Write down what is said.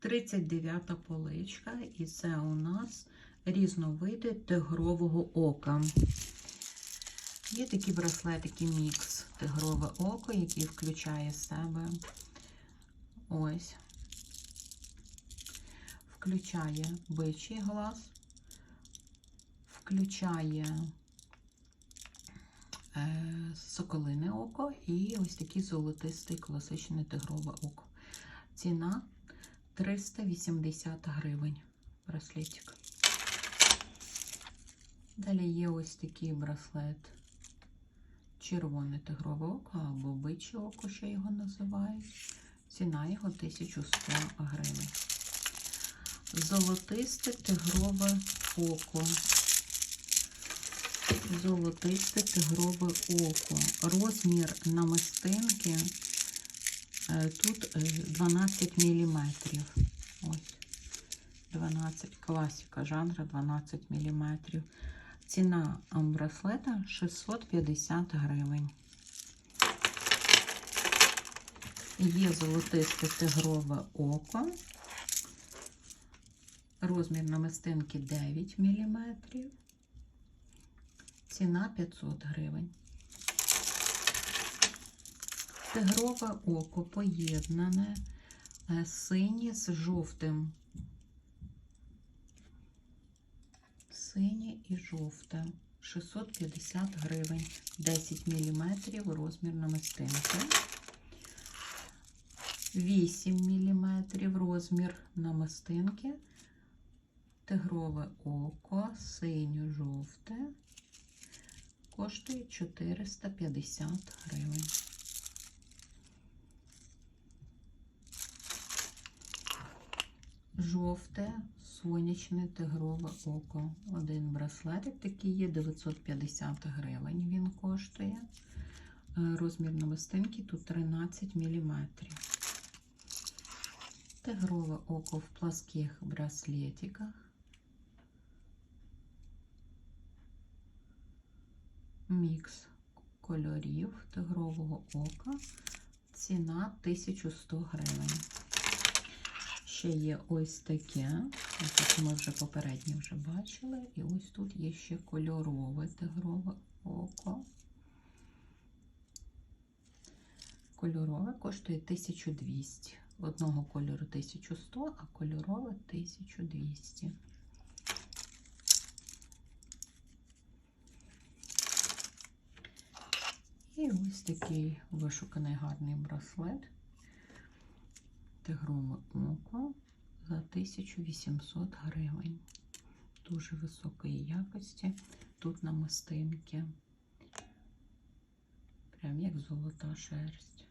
39 поличка, і це у нас різновиди тигрового ока. Є такі браслетики мікс тигрове око, який включає в себе ось, включає бичий глаз, включає е, соколине око і ось такий золотистий класичне тигрове око. Ціна 380 гривень браслетик. Далі є ось такий браслет. Червоне тигрове око або биче око, ще його називають. Ціна його 1100 гривень. Золотисте тигрове око. Золотисте тигрове око. Розмір намистинки тут е, 12 мм. Ось. 12 класика жанру 12 мм. Ціна браслета 650 гривень. Є золотисте тигрове око. Розмір намистинки 9 мм. Ціна 500 гривень. Тигрове око поєднане е, синє з жовтим. Синє і жовте. 650 гривень. 10 мм розмір намистинки. 8 мм розмір намистинки. Тигрове око, синьо-жовте. Коштує 450 гривень. Жовте сонячне тигрове око. Один браслетик такий є, 950 гривень він коштує. Е, Розмір намистинки тут 13 мм. Тигрове око в пласких браслетиках. Мікс кольорів тигрового ока. Ціна 1100 гривень. Ще є ось таке. Ось ми вже попереднє вже бачили. І ось тут є ще кольорове тигрове око. Кольорове коштує 1200. Одного кольору 1100, а кольорове 1200. І ось такий вишуканий гарний браслет. Тигрове око за 1800 гривень. Дуже високої якості. Тут намистинки. Прям як золота шерсть.